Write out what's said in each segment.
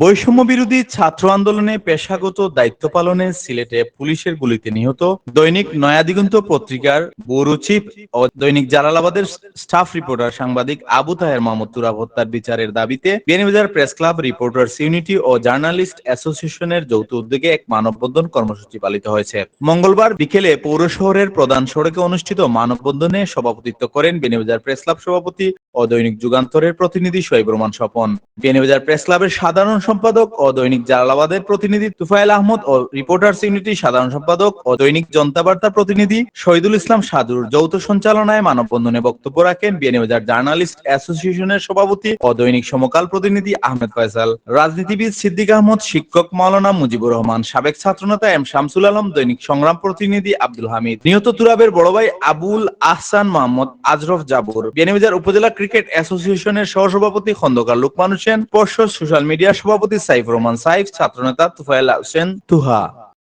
বৈষম্য বিরোধী ছাত্র আন্দোলনে পেশাগত দায়িত্ব পালনে সিলেটে পুলিশের গুলিতে নিহত দৈনিক নয়াদিগন্ত পত্রিকার ব্যুরো চিফ ও দৈনিক জালালাবাদের স্টাফ রিপোর্টার সাংবাদিক আবু তাহের মাহমুদ তুরাব হত্যার বিচারের দাবিতে Beanibazar press club reporters unity ও জার্নালিস্ট অ্যাসোসিয়েশনের যৌথ উদ্যোগে এক মানববন্ধন কর্মসূচি পালিত হয়েছে। মঙ্গলবার বিকেলে পৌর শহরের প্রধান সড়কে অনুষ্ঠিত মানববন্ধনে সভাপতিত্ব করেন বিয়ানীবাজার প্রেস ক্লাব সভাপতি ও দৈনিক যুগান্তরের প্রতিনিধি শোয়েব রহমান স্বপন। বিয়ানীবাজার প্রেস ক্লাবের সাধারণ সম্পাদক ও দৈনিক জালালাবাদের প্রতিনিধি তুফাইল আহমদ ও রিপোর্টার্স ইউনিটি সাধারণ সম্পাদক ও দৈনিক জনতা বার্তার প্রতিনিধি শহীদুল ইসলাম সাদুর যৌথ সঞ্চালনায় মানববন্ধনে বক্তব্য রাখেন বিয়ানীবাজার জার্নালিস্ট অ্যাসোসিয়েশনের সভাপতি ও দৈনিক সমকাল প্রতিনিধি আহমেদ ফয়সাল। রাজনীতিবিদ সিদ্দিক আহমদ, শিক্ষক মাওলানা মুজিবুর রহমান, সাবেক ছাত্রনেতা এম শামসুল আলম, দৈনিক সংগ্রাম প্রতিনিধি আব্দুল হামিদ, নিহত তুরাবের বড় ভাই আবুল আহসান মোহাম্মদ আজরফ জাবুর। বিয়ানীবাজার উপজেলা ক্রিকেট অ্যাসোসিয়েশনের সহসভাপতি খন্দকার লুকমান হোসেন পর্ষদ সোশ্যাল মিডিয়া সভাপতি সাইফ রহমান সাইফ, ছাত্রনেতা তুফাইল হোসেন তুহা।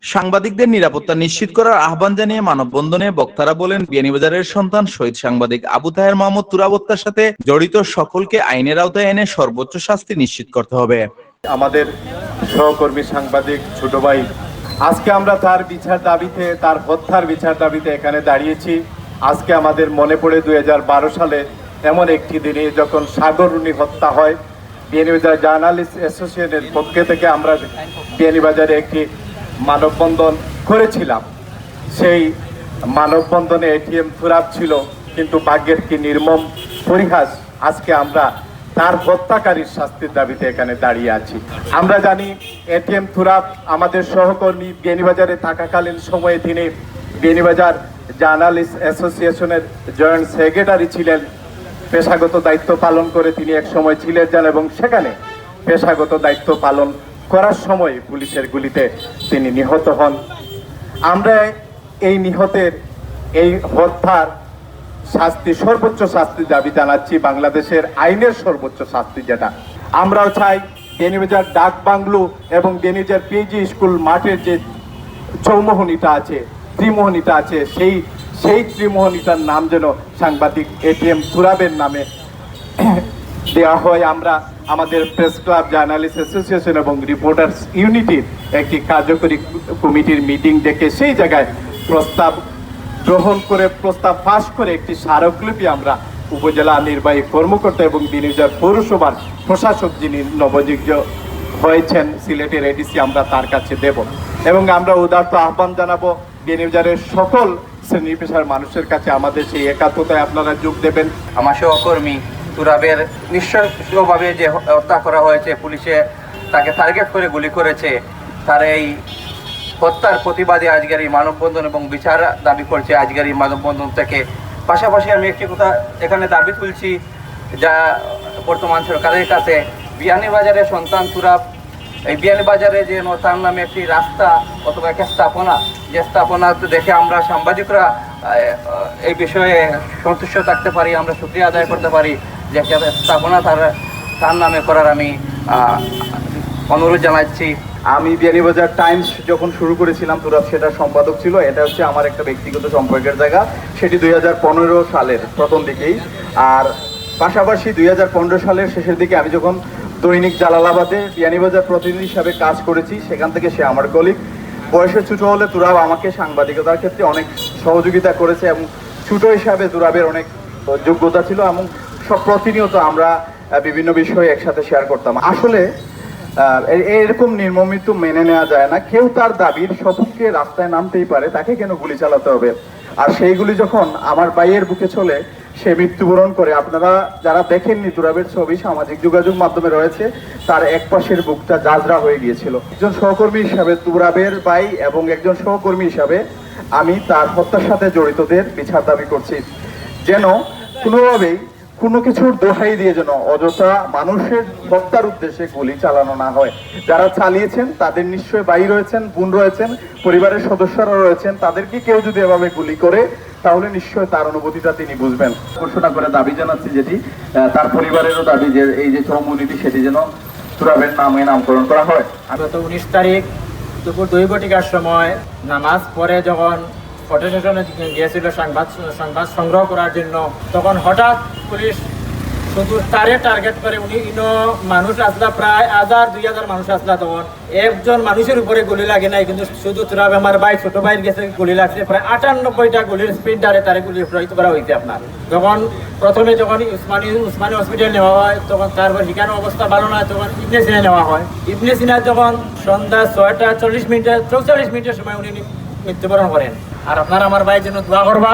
সাংবাদিকদের নিরাপত্তা নিশ্চিত করার আহ্বান জানিয়ে মানববন্ধনে বক্তারা বলেন বিয়ানীবাজারের সন্তান শহীদ সাংবাদিক আবু তাহের মাহমুদ তুরাবত্তার সাথে জড়িত সকলকে আইনের আওতায় এনে সর্বোচ্চ শাস্তি নিশ্চিত করতে হবে। আমাদের সহকর্মী সাংবাদিক ছোট ভাই, আজকে আমরা তার বিচার দাবিতে, তার হত্যার বিচার দাবিতে এখানে দাঁড়িয়েছি। আজকে আমাদের মনে পড়ে দুই হাজার বারো সালে এমন একটি দিনে যখন সাগরুনি হত্যা হয় বিয়ানীবাজার জার্নালিস্ট অ্যাসোসিয়েশনের পক্ষ থেকে আমরা বিয়ানীবাজারে একটি মানববন্ধন করেছিলাম। সেই মানববন্ধনে এটিএম ফুরাপ ছিল, কিন্তু ভাগ্যের কি নির্মম পরিহাস আজকে আমরা তার হত্যাকারীর শাস্তির দাবিতে এখানে দাঁড়িয়ে আছি। আমরা জানি এটিএম তুরাব আমাদের সহকর্মী বেনিবাজারে থাকাকালীন সময়ে তিনি বেনিবাজার জার্নালিস্ট অ্যাসোসিয়েশনের জয়েন্ট সেক্রেটারি ছিলেন। পেশাগত দায়িত্ব পালন করে তিনি এক সময় ছিলেন যান এবং সেখানে পেশাগত দায়িত্ব পালন করার সময় পুলিশের গুলিতে তিনি নিহত হন। আমরা এই নিহতের এই হত্যার শাস্তি, সর্বোচ্চ শাস্তি দাবি জানাচ্ছি বাংলাদেশের আইনের সর্বোচ্চ শাস্তি যেটা। আমরাও চাই বেনিবাজার ডাক বাংলো এবং বেনিবাজার পিজি স্কুল মাঠের যে চৌমোহনীটা আছে, ত্রিমোহনীটা আছে, সেই সেই ত্রিমোহনীটার নাম যেন সাংবাদিক এটিএম তুরাবের নামে দেওয়া হয়। আমরা আমাদের প্রেস ক্লাব, জার্নালিস্ট অ্যাসোসিয়েশন এবং রিপোর্টার্স ইউনিটির একটি কার্যকরী কমিটির মিটিং ডেকে সেই জায়গায় প্রস্তাব গ্রহণ করে, প্রস্তাব পাশ করে একটি স্মারকলিপি আমরা উপজেলা নির্বাহী কর্মকর্তা এবং বিনিয়োগ পৌরসভার প্রশাসক যিনি নবযুক্ত হয়েছেন, সিলেটের এডিসি আমরা তার কাছে দেব। এবং আমরা উদার্ত আহ্বান জানাব বিনিয়োগের সকল শ্রেণি পেশার মানুষের কাছে আমাদের সেই একাত্মতায় আপনারা যোগ দেবেন। আমার সহকর্মী তুরাবের নিঃশংসভাবে যে হত্যা করা হয়েছে, পুলিশে তাকে টার্গেট করে গুলি করেছে, তার এই হত্যার প্রতিবাদে আজকের এই মানববন্ধন এবং বিচার দাবি করছে আজকের এই মানববন্ধন থেকে। পাশাপাশি আমি একটি কথা এখানে দাবি তুলছি, যা বর্তমান সরকারের কাছে। বিয়ানীবাজারের সন্তান তুরাব এই বিয়ানীবাজারে যে তার নামে একটি রাস্তা অথবা একটা স্থাপনা, যে স্থাপনা দেখে আমরা সাংবাদিকরা এই বিষয়ে সন্তুষ্ট থাকতে পারি, আমরা সুক্রিয়া আদায় করতে পারি যে একটা স্থাপনা তার তার নামে করার আমি অনুরোধ জানাচ্ছি। আমি বিয়ানীবাজার টাইমস যখন শুরু করেছিলাম তুরাব সেটার সম্পাদক ছিল, এটা হচ্ছে আমার একটা ব্যক্তিগত সম্পর্কের জায়গা। সেটি দুই হাজার পনেরো সালের প্রথম দিকেই। আর পাশাপাশি দুই হাজার পনেরো সালের শেষের দিকে আমি যখন দৈনিক জালালাবাদে বিয়ানীবাজার প্রতিনিধি হিসাবে কাজ করেছি। সেখান থেকে সে আমার কলিগ বয়সে ছোটো হলে তুরাব আমাকে সাংবাদিকতার ক্ষেত্রে অনেক সহযোগিতা করেছে এবং ছোটো হিসাবে তুরাবের অনেক যোগ্যতা ছিল এবং সব প্রতিনিয়ত আমরা বিভিন্ন বিষয়ে একসাথে শেয়ার করতাম। আসলে এরকম নির্মম মৃত্যু মেনে নেওয়া যায় না। কেউ তার দাবির সপক্ষে রাস্তায় নামতেই পারে, তাকে কেন গুলি চালাতে হবে? আর সেইগুলি যখন আমার বাইয়ের বুকে চলে সে মৃত্যুবরণ করে। আপনারা যারা দেখেননি তুরাবের ছবি, সামাজিক যোগাযোগ মাধ্যমে রয়েছে, তার এক পাশের বুকটা জাজরা হয়ে গিয়েছিল। একজন সহকর্মী হিসাবে তুরাবের ভাই এবং একজন সহকর্মী হিসাবে আমি তার হত্যার সাথে জড়িতদের বিচার দাবি করছি। যেন কোনোভাবেই কোনো কিছুর দোহাই দিয়ে যেন অযথা মানুষের হত্যার উদ্দেশ্যে গুলি চালানো না হয়। যারা চালিয়েছেন, তাদের নিশ্চয়ই বাই রয়েছেন, বোন রয়েছেন, পরিবারের সদস্যরা রয়েছেন, তাদেরকে কেউ যদি এভাবে গুলি করে, তাহলে নিশ্চয় তার অনুভূতিটা তিনি বুঝবেন। ঘোষণা করে দাবি জানাচ্ছি যেটি তার পরিবারেরও দাবি যে এই যে চৌমুনীতি সেটি যেন তুরাবের নামে নামকরণ করা হয়। গত উনিশ তারিখ দুপুর দুই ঘটিকার সময় নামাজ পরে যখন ফটো সেশনে গিয়েছিল, সংবাদ সংবাদ সংগ্রহ করার জন্য, তখন হঠাৎ পুলিশ শুধু তারে টার্গেট করে উনি। ইনো মানুষ আসলা প্রায় হাজার, দুই হাজার মানুষ আসলা তখন। একজন মানুষের উপরে গুলি লাগে নাই, কিন্তু শুধু তুরাব আমার ভাই, ছোট ভাইয়ের গেছে গুলি লাগছে। প্রায় আটানব্বইটা গুলির স্পিডারে তারে গুলি প্রয়োগ করা হয়েছে আপনার। যখন প্রথমে যখন উসমানী উসমানী হসপিটাল নেওয়া হয়, তখন তারপর সেখানে অবস্থা ভালো না তখন ইবনে সিনা নেওয়া হয়। ইবনে সিনা যখন সন্ধ্যা ছয়টা চল্লিশ মিনিটের চৌচল্লিশ মিনিটের সময় উনি মৃত্যুবরণ করেন। আর আপনারা আমার ভাইয়ের জন্য দোয়া করবা,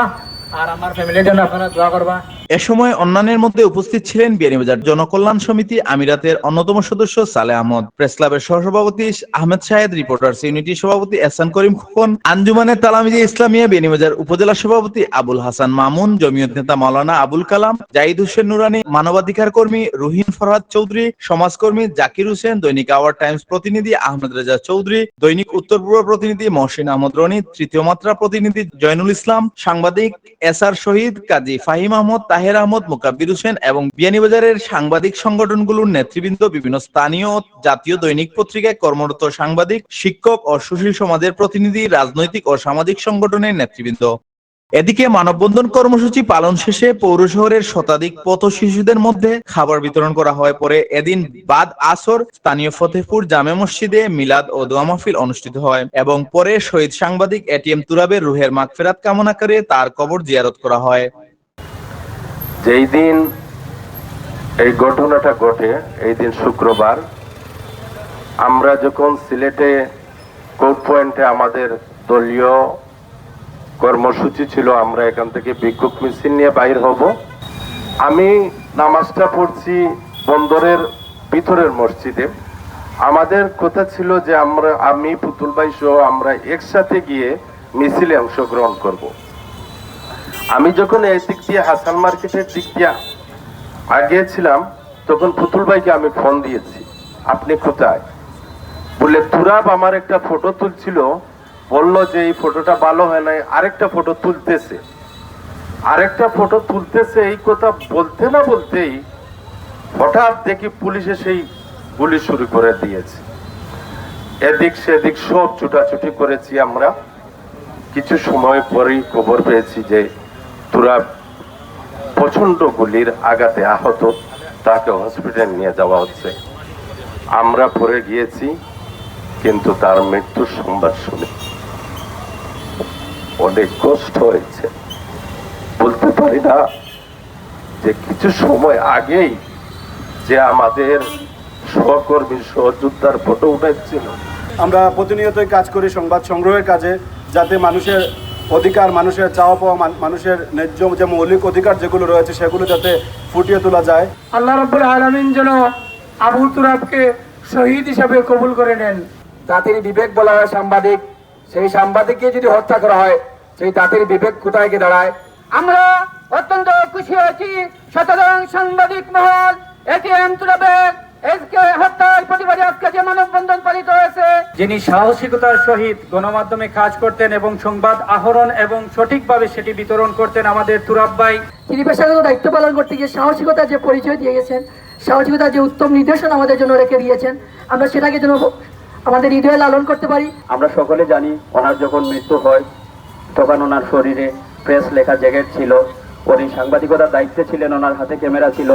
আর আমার ফ্যামিলির জন্য আপনারা দোয়া করবা। এ সময় অন্যান্যের মধ্যে উপস্থিত ছিলেন বিয়ানীবাজার জনকল্যাণ সমিতি আমিরাতের অন্যতম সদস্য সালে আহমদ, প্রেস ক্লাবের সহসভাপতি আহমেদ শাহেদ, রিপোর্টার্স ইউনিটি সভাপতি এহসান করিম খোকন, আঞ্জুমানের তালামিজি ইসলামিয়া বিয়ানীবাজার উপজেলা সভাপতি আবুল হাসান মামুন, জমিয়ত নেতা মাওলানা আবুল কালাম, জাহিদ হোসেন নুরানি, মানবাধিকার কর্মী রুহিন ফরহাদ চৌধুরী, সমাজকর্মী জাকির হোসেন, দৈনিক আওয়ার টাইমস প্রতিনিধি আহমেদ রেজা চৌধুরী, দৈনিক উত্তর পূর্ব প্রতিনিধি মহসিন আহমদ রনি, তৃতীয় মাত্রা প্রতিনিধি জয়নুল ইসলাম, সাংবাদিক এস আর শহীদ কাজী ফাহিম আহমদ তাহের আহমদ মুকাব্বির হোসেন এবং বিয়ানীবাজারের সাংবাদিক সংগঠনগুলোর নেতৃবৃন্দ বিভিন্ন স্থানীয় জাতীয় দৈনিক পত্রিকায় কর্মরত সাংবাদিক, শিক্ষক ও সুশীল সমাজের প্রতিনিধি, রাজনৈতিক ও সামাজিক সংগঠনের নেতৃবৃন্দ। এদিকে মানববন্ধন কর্মসূচি পালন শেষে পৌর শহরের শতাধিক পথ শিশুদের মধ্যে খাবার বিতরণ করা হয় পরে এদিন বাদ আসর স্থানীয় ফতেহপুর জামে মসজিদে মিলাদ ও দোয়া মাহফিল অনুষ্ঠিত হয় এবং পরে শহীদ সাংবাদিক এটিএম তুরাবের রুহের মাগফেরাত কামনা করে তার কবর জিয়ারত করা হয়। যেই দিন এই ঘটনাটা ঘটে, এই দিন শুক্রবার, আমরা যখন সিলেটে কোর্ট পয়েন্টে আমাদের দলীয় কর্মসূচি ছিল, আমরা এখান থেকে বিক্ষোভ মিছিল নিয়ে বাইর হব আমি নামাজটা পড়ছি বন্দরের ভিতরের মসজিদে আমাদের কথা ছিল যে আমরা, আমি, পুতুল ভাই সহ আমরা একসাথে গিয়ে মিছিলে অংশগ্রহণ করব। আমি যখন এই দিক দিয়ে হাসান মার্কেটের দিক দিয়ে আগিয়েছিলাম, তখন পুতুল ভাইকে আমি ফোন দিয়েছি, আপনি কোথায়? বলে, তুরাব আমার একটা ফটো তুলছিল, বলল যে এই ফটোটা ভালো হয় নাই, আরেকটা ফটো তুলতেছে। আরেকটা ফটো তুলতেছে, এই কথা বলতে না বলতেই হঠাৎ দেখি পুলিশে সেই গুলি শুরু করে দিয়েছে। এদিক সেদিক সব ছুটাছুটি করেছি আমরা। কিছু সময় পরেই খবর পেয়েছি যে তোরা প্রচণ্ড গুলির আঘাতে আহত, তাকে হসপিটাল নিয়ে যাওয়া হচ্ছে। আমরা পরে গিয়েছি, কিন্তু তার মৃত্যুর সংবাদ শুনে। অনেক কষ্ট হয়েছে। বলতে পারি না যে কিছু সময় আগেই যে আমাদের সহকর্মী সহযোদ্ধার ফটো উঠেছিল। আমরা প্রতিনিয়তই কাজ করি সংবাদ সংগ্রহের কাজে, যাতে মানুষের অধিকার মানুষের চাওয়া পাওয়া মানুষের ন্যায্য যে মৌলিক অধিকার যেগুলো রয়েছে সেগুলো যাতে ফুটিয়ে তোলা যায়। আল্লাহ রব্বুল আলমিন যেন আবু তুরাবকে শহীদ হিসাবে কবুল করে নেন। জাতির বিবেক বলা হয় সাংবাদিক। সেই সাংবাদিককে যদি হত্যা করা হয় সেই জাতির বিবেক কোথায় গিয়ে দাঁড়ায়? আমরা অত্যন্ত খুশি হয়েছি। শতরং সাংবাদিক মহল এটিএম তুরাবের এসকে হত্যার প্রতিবাদে আজকে যে মানববন্ধন পালিত হয়েছে যিনি সাহসিকতার সহিত গণমাধ্যমে কাজ করতেন এবং সংবাদ আহরণ এবং সঠিকভাবে সেটি বিতরণ করতেন আমাদের তুরাব ভাই। তিনি পেশাগত দায়িত্ব পালন করতে গিয়ে সাহসিকতার যে পরিচয় দিয়ে গেছেন সাহসিকতার যে উত্তম নির্দেশনা আমাদের জন্য রেখে দিয়েছেন আমরা সেটাকে যেন আমাদের হৃদয়ে লালন করতে পারি। আমরা সকলে জানি ওনার যখন মৃত্যু হয় তখন ওনার শরীরে প্রেস লেখা জ্যাকেট ছিল উনি সাংবাদিকতার দায়িত্বে ছিলেন ওনার হাতে ক্যামেরা ছিল।